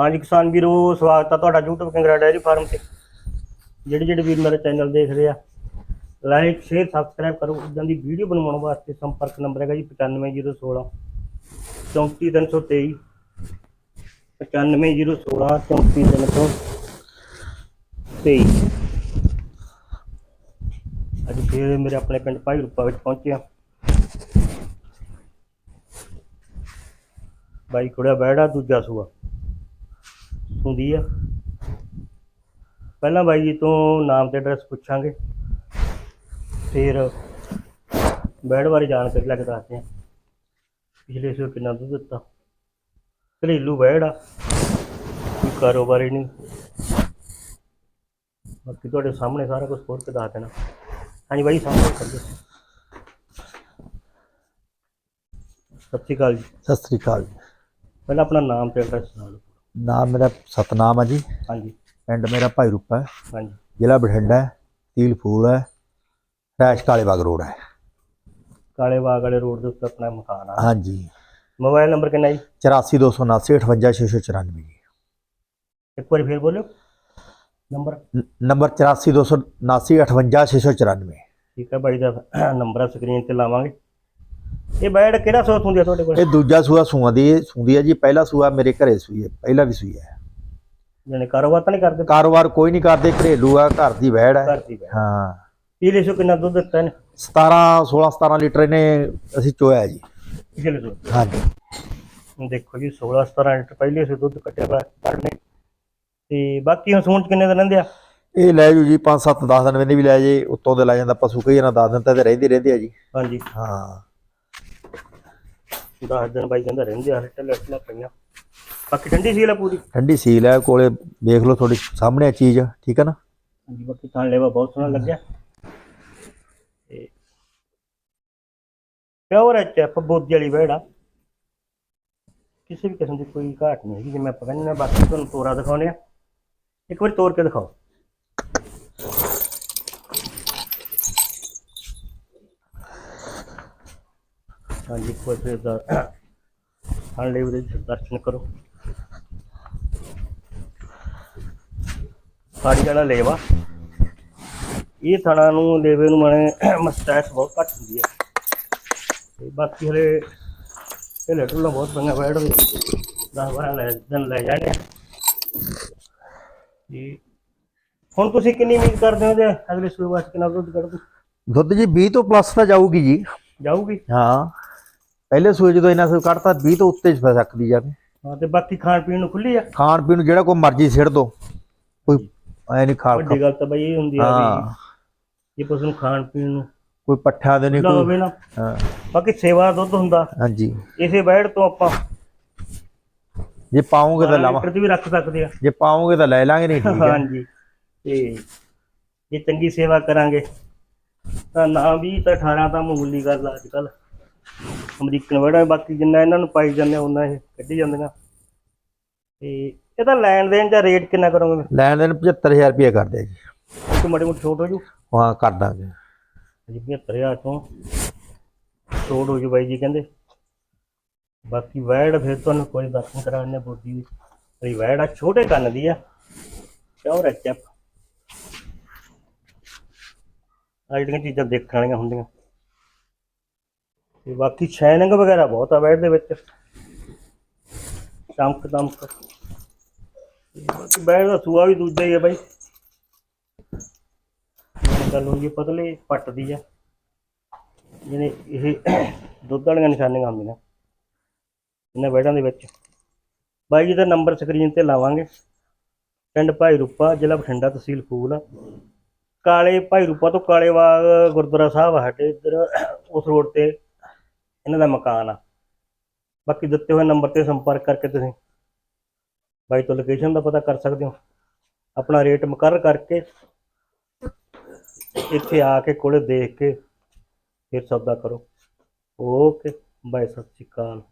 ਹਾਂਜੀ ਕਿਸਾਨ ਵੀਰੋ, ਸਵਾਗਤ ਆ ਤੁਹਾਡਾ YouTube ਕੰਗਰਾ ਡੈਰੀ ਫਾਰਮ ਤੇ। ਜਿਹੜੇ ਜਿਹੜੇ ਵੀਰ ਮੇਰੇ ਚੈਨਲ ਦੇਖ ਰਹੇ ਆ ਲਾਈਕ ਸ਼ੇਅਰ ਸਬਸਕ੍ਰਾਈਬ ਕਰੋ। ਇਦਾਂ ਦੀ ਵੀਡੀਓ ਬਣਾਉਣ ਵਾਸਤੇ ਸੰਪਰਕ ਨੰਬਰ ਹੈਗਾ ਜੀ 95016 34323 95016 34323 ਅੱਜ ਫੇਰ ਮੇਰੇ ਆਪਣੇ ਪਿੰਡ ਭਾਈ ਰੂਪਾ ਵਿੱਚ ਪਹੁੰਚੇ ਆ। ਬਾਈ ਕੁੜਿਆ ਬੈੜਾ ਦੂਜਾ ਸੂਆ। ਹੁੰਦੀ ਆ। ਪਹਿਲਾਂ ਬਾਈ ਜੀ ਤੋਂ ਨਾਮ ਤੇ ਐਡਰੈਸ ਪੁੱਛਾਂਗੇ। ਫਿਰ ਬੈੜ ਬਾਰੇ ਜਾਣਕਾਰੀ ਲੈ ਕੇ ਦੱਸਦੇ ਆ। ਪਿਛਲੇ ਸੂਏ ਕਿੰਨਾ ਦੁੱਧ ਦਿੱਤਾ। ਘਰੇਲੂ ਬੈੜ ਆ। ਕੋਈ ਕਾਰੋਬਾਰੀ ਨਹੀਂ। ਬਾਕੀ ਤੁਹਾਡੇ ਸਾਹਮਣੇ ਸਾਰਾ ਕੁਝ ਖੋਲ ਕੇ ਦੱਸ ਦੇਣਾ। ਹਾਂਜੀ ਬਾਈ ਸਾਹਮਣੇ ਕਰ ਦਿਓ ਸਤਿ ਸ਼੍ਰੀ ਅਕਾਲ ਜੀ। ਸਤਿ ਸ੍ਰੀ ਅਕਾਲ ਜੀ। ਪਹਿਲਾਂ ਆਪਣਾ ਨਾਮ ਤੇ ਐਡਰੈਸ ਸੁਣਾ ਦਿਓ। ਨਾਮ ਮੇਰਾ ਸਤਨਾਮ ਹੈ ਜੀ। ਹਾਂਜੀ। ਪਿੰਡ ਮੇਰਾ ਭਾਈ ਰੂਪਾ ਹੈ। ਹਾਂਜੀ। ਜ਼ਿਲ੍ਹਾ ਬਠਿੰਡਾ ਤੀਲ ਫੂਲ ਹੈ ਰੈਸ਼ ਕਾਲੇ ਬਾਗ ਰੋਡ ਹੈ। ਕਾਲੇ ਬਾਗ ਵਾਲੇ ਰੋਡ ਦੇ ਉੱਤੇ ਆਪਣਾ ਮਕਾਨ ਆ। ਹਾਂਜੀ। ਮੋਬਾਈਲ ਨੰਬਰ ਕਿੰਨਾ ਜੀ? 8427958694 ਜੀ। ਇੱਕ ਵਾਰੀ ਫੇਰ ਬੋਲਿਓ। ਨੰਬਰ। ਨੰਬਰ 8427958694 ਠੀਕ ਹੈ ਬਾਈ ਦਾ ਨੰਬਰ ਸਕਰੀਨ ਤੇ ਲਾਵਾਂਗੇ। ਇਹ ਬੈਡ ਕਿਹੜਾ ਸੋਤ ਹੁੰਦੀ ਆ ਤੁਹਾਡੇ ਕੋਲ? ਇਹ ਦੂਜਾ ਸੂਆ ਸੂਆ ਦੀ ਸੁੰਦੀ ਹੈ ਜੀ ਪਹਿਲਾ ਸੂਆ ਮੇਰੇ ਘਰੇ ਸੂਈ ਹੈ ਪਹਿਲਾ ਵੀ ਸੂਈ ਹੈ ਜਾਨੇ ਕਾਰੋਬਾਰ ਤਾਂ ਨਹੀਂ ਕਰਦੇ? ਕਾਰੋਬਾਰ ਕੋਈ ਨਹੀਂ ਕਰਦੇ ਘਰੇਲੂ ਆ ਘਰ ਦੀ ਵਹਿੜ ਹੈ ਘਰ ਦੀ ਹਾਂ। ਪਿਛਲੇ ਸੋ ਕਿੰਨਾ ਦੁੱਧ ਦਿੱਤਾ ਨੇ 17 16 17 ਲੀਟਰ ਇਹਨੇ ਅਸੀਂ ਚੋਇਆ ਜੀ। ਪਿਛਲੇ ਸੋ ਹਾਂਜੀ। ਦੇਖੋ ਜੀ 16 17 ਲੀਟਰ ਪਹਿਲੇ ਸੋ ਦੁੱਧ ਕੱਟਿਆ ਵਾ ਕੱਢਨੇ ਤੇ ਬਾਕੀ ਹੁਣ ਸੂਣ ਚ ਕਿੰਨੇ ਦਿਨ ਰਹਿੰਦੇ ਆ? ਇਹ ਲੈ ਜੂ ਜੀ 5 7 10 ਦਿਨ ਵੀ ਲੈ ਜੇ ਉੱਤੋਂ ਦੇ ਲੈ ਜਾਂਦਾ ਪਸ਼ੂ ਕਈ ਨਾ 10 ਦਿਨ ਤਾਂ ਇਹਦੇ ਰਹਿੰਦੇ ਰਹਿੰਦੇ ਆ ਜੀ। ਹਾਂਜੀ। ਹਾਂ। 10 ਦਿਨ ਬਾਈ ਕਹਿੰਦਾ ਰਹਿੰਦੇ ਆ ਹੱਟੇ ਲੱਟਲਾ ਪਈਆਂ। ਬਾਕੀ ਠੰਡੀ ਸੀਲ ਆ ਪੂਰੀ? ਠੰਡੀ ਸੀਲ ਹੈ ਕੋਲੇ ਦੇਖ ਲਓ ਤੁਹਾਡੇ ਸਾਹਮਣੇ ਆ ਚੀਜ਼ ਠੀਕ ਹੈ ਨਾ? ਹਾਂਜੀ ਬਾਕੀ ਤਾਂ ਲੈਵਾ ਬਹੁਤ ਸੋਹਣਾ ਲੱਗਿਆ। ਤੇ ਪਿਓਰ ਹੈ ਚੈਪ ਬੋਦੀ ਵਾਲੀ ਬੈੜਾ। ਕਿਸੇ ਵੀ ਕਿਸਮ ਦੀ ਕੋਈ ਘਾਟ ਨਹੀਂ ਹੈਗੀ ਜਿਵੇਂ ਆਪਾਂ ਕਹਿੰਦੇ ਨੇ ਬਾਕੀ ਤੁਹਾਨੂੰ ਤੋਰਾ ਦਿਖਾਉਣੇ ਆ। ਇੱਕ ਵਾਰੀ ਤੋੜ ਕੇ ਦਿਖਾਓ। ਹਾਂਜੀ ਕੋਈ ਫਿਰ ਦਾ ਹਾਂ ਲੈ ਉਹਦੇ ਦਰਸ਼ਨ ਕਰੋ। ਸਾੜੀ ਵਾਲਾ ਲੇਵਾ। ਇਹ ਥਣਾ ਨੂੰ ਲੇਵੇ ਨੂੰ ਮਨੇ ਮਸਟੈਚ ਬਹੁਤ ਘੱਟ ਹੁੰਦੀ ਹੈ। ਤੇ ਬਾਕੀ ਹਲੇ ਇਹ ਲੈਟਰ ਬਹੁਤ ਪੰਗਾ ਬੈਠ ਦੇ 10 12 ਲੈ ਦਿਨ ਲੈ ਜਾਣੇ ਜੀ ਹੁਣ ਤੁਸੀਂ ਕਿੰਨੀ ਉਮੀਦ ਕਰਦੇ ਹੋ ਜੇ ਅਗਲੇ ਸੂਏ ਵਾਸਤੇ ਕਿੰਨਾ ਦੁੱਧ ਕੱਢ ਦੂ ਦੁੱਧ ਜੀ 20 ਤੋਂ ਪਲੱਸ ਤਾਂ ਜਾਊਗੀ ਜੀ। ਜਾਊਗੀ? ਹਾਂ। ਪਹਿਲੇ ਸੂਏ ਜਦੋਂ ਇਹਨਾਂ ਸੇ ਕੱਢਤਾ 20 ਤੋਂ ਉੱਤੇ ਜਾ ਸਕਦੀ ਜਾਵੇ ਹਾਂ ਤੇ ਬਾਕੀ ਖਾਣ ਪੀਣ ਨੂੰ ਖੁੱਲੀ ਆ? ਖਾਣ ਪੀਣ ਨੂੰ ਜਿਹੜਾ ਕੋਈ ਮਰਜ਼ੀ ਸਿੱਟ ਦੋ। ਕੋਈ ਐ ਨਹੀਂ ਖਾਲ ਵੱਡੀ ਗੱਲ ਤਾਂ ਬਈ ਇਹ ਹੁੰਦੀ ਆ ਹਾਂ। ਵੀ ਜੇ ਪਸ਼ੂ ਨੂੰ ਖਾਣ ਪੀਣ ਨੂੰ। ਕੋਈ ਪੱਠਾ ਦੇ ਨਹੀਂ ਕੋਈ ਨਾ। ਹਾਂ। ਬਾਕੀ ਸੇਵਾ ਦੁੱਧ ਹੁੰਦਾ। ਹਾਂਜੀ। ਇਸੇ ਬੈੜ ਤੋਂ ਆਪਾਂ ਜੇ ਪਾਉਂਗੇ ਤਾਂ ਲਾਵਾਂ। ਲੀਟਰ ਵੀ ਰੱਖ ਸਕਦੇ ਆ। ਜੇ ਪਾਉਂਗੇ ਤਾਂ ਲੈ ਲਾਂਗੇ ਨਹੀਂ ਠੀਕ ਹੈ ਹਾਂਜੀ। ਤੇ ਜੇ ਚੰਗੀ ਸੇਵਾ ਕਰਾਂਗੇ ਤਾਂ ਨਾ ਵੀ ਤਾਂ 18 ਤਾਂ ਮਾਮੂਲੀ ਗੱਲ ਅੱਜ ਕੱਲ ਅਮਰੀਕਨ ਵੜਾ ਬਾਕੀ ਜਿੰਨਾ ਇਹਨਾਂ ਨੂੰ ਪਾਈ ਜਾਂਦੇ ਉਹਨਾਂ ਇਹ ਕੱਢੀ ਜਾਂਦੀਆਂ। ਤੇ ਇਹਦਾ ਲੈਣ ਦੇਣ ਦਾ ਰੇਟ ਕਿੰਨਾ ਕਰੋਗੇ ਲੈਣ ਦੇਣ 75000 ਰੁਪਏ ਕਰਦੇ ਜੀ। ਇੱਕ ਮਾੜੀ ਮੋਟੀ ਛੋਟ ਹੋ ਜੂ? ਹਾਂ ਕਰ ਦਾਂਗੇ। ਜੀ 75000 ਤੋਂ ਛੋਟ ਹੋ ਜੂ ਬਾਈ ਜੀ ਕਹਿੰਦੇ। ਬਾਕੀ ਵੈੜ ਫਿਰ ਤੁਹਾਨੂੰ ਕੋਈ ਦਰਸ਼ਨ ਕਰਾਉਣੇ ਬੋਦੀ ਦੀ ਇਹ ਵੈੜ ਆ ਛੋਟੇ ਕੰਨ ਦੀ ਆ। ਪਿਓਰ ਹੈ ਚੱਪ ਆ ਜਿਹੜੀਆਂ ਚੀਜ਼ਾਂ ਦੇਖਣ ਵਾਲੀਆਂ ਹੁੰਦੀਆਂ। ਤੇ ਬਾਕੀ ਸ਼ਾਈਨਿੰਗ ਵਗੈਰਾ ਬਹੁਤ ਆ ਵੈੜ ਦੇ ਵਿੱਚ। ਚਮਕ ਦਮਕ ਤੇ ਬਾਕੀ ਵੈੜ ਦਾ ਸੂਆ ਵੀ ਦੂਜਾ ਹੀ ਹੈ ਬਾਈ। ਗੱਲ ਹੋਈ ਪਤਲੇ ਪੱਟ ਦੀ ਆ। ਜਿਹਨੇ ਇਹ ਦੁੱਧ ਵਾਲੀਆਂ ਨਿਸ਼ਾਨੀਆਂ ਆਉਂਦੀਆਂ। ਇਹਨਾਂ ਵੈੜਾਂ ਦੇ ਵਿੱਚ। ਬਾਈ ਜੀ ਦਾ ਨੰਬਰ ਸਕਰੀਨ ਤੇ ਲਾਵਾਂਗੇ। ਪਿੰਡ ਭਾਈ ਰੂਪਾ, ਜ਼ਿਲ੍ਹਾ ਬਠਿੰਡਾ ਤਹਿਸੀਲ ਫੂਲ। ਕਾਲੇ ਭਾਈ ਰੂਪਾ ਤੋਂ ਕਾਲੇ ਬਾਗ ਗੁਰਦੁਆਰਾ ਸਾਹਿਬ ਆ ਸਾਡੇ ਇੱਧਰ, ਉਸ ਰੋਡ ਤੇ। ਇਹਨਾਂ ਦਾ ਮਕਾਨ ਆ। ਬਾਕੀ ਦਿੱਤੇ ਹੋਏ ਨੰਬਰ ਤੇ ਸੰਪਰਕ ਕਰਕੇ ਤੁਸੀਂ ਬਾਈ ਤੋਂ ਲੋਕੇਸ਼ਨ ਦਾ ਪਤਾ ਕਰ ਸਕਦੇ ਹੋ। ਆਪਣਾ ਰੇਟ ਮੁਕਰਰ ਕਰਕੇ ਇੱਥੇ ਆ ਕੇ ਕੋਲੇ ਦੇਖ ਕੇ ਫਿਰ ਸੌਦਾ ਕਰੋ। ਓਕੇ ਬਾਈ, ਸਤਿ ਸ਼੍ਰੀ ਅਕਾਲ।